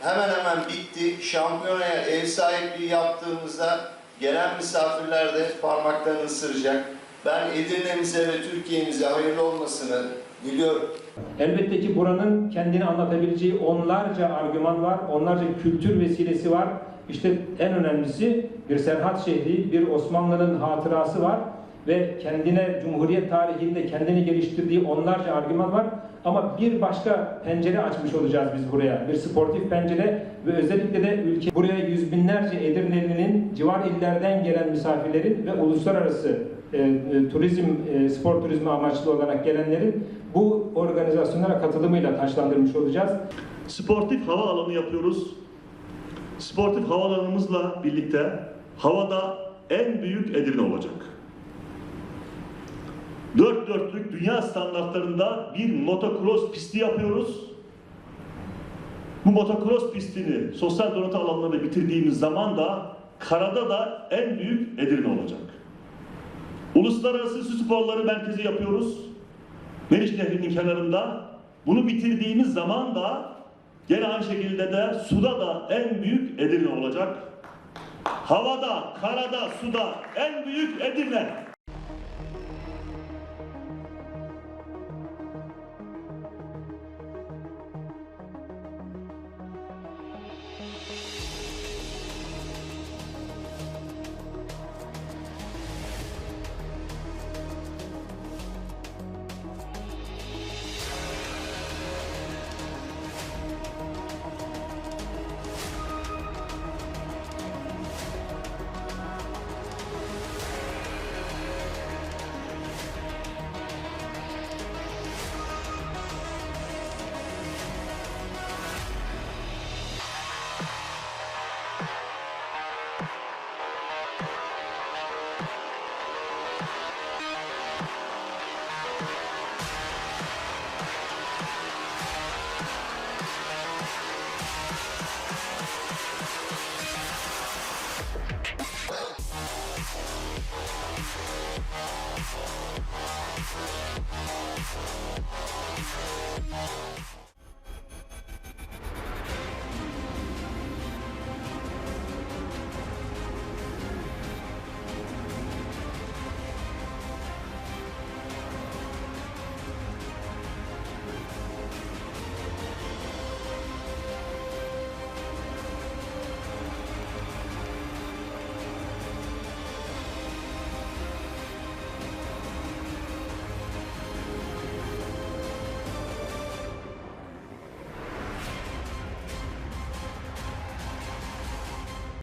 hemen hemen bitti. Şampiyonaya ev sahipliği yaptığımızda gelen misafirler de parmaklarını ısıracak. Ben Edirne'mize ve Türkiye'mize hayırlı olmasını diliyorum. Elbette ki buranın kendini anlatabileceği onlarca argüman var, onlarca kültür vesilesi var. İşte en önemlisi bir Serhat şehri, bir Osmanlı'nın hatırası var ve kendine Cumhuriyet tarihinde kendini geliştirdiği onlarca argüman var. Ama bir başka pencere açmış olacağız biz buraya. Bir sportif pencere ve özellikle de ülke buraya yüz binlerce Edirne'linin civar illerden gelen misafirlerin ve uluslararası e, e, turizm, e, spor turizmi amaçlı olarak gelenlerin bu organizasyonlara katılımıyla taşlandırmış olacağız. Sportif hava alanı yapıyoruz. Sportif havaalanımızla birlikte havada en büyük Edirne olacak. Dört dörtlük dünya standartlarında bir motocross pisti yapıyoruz. Bu motocross pistini sosyal donatı alanlarıyla bitirdiğimiz zaman da karada da en büyük Edirne olacak. Uluslararası su sporları merkezi yapıyoruz. Meriç Nehri'nin kenarında. Bunu bitirdiğimiz zaman da gene aynı şekilde de suda da en büyük Edirne olacak. Havada, karada, suda en büyük Edirne. life.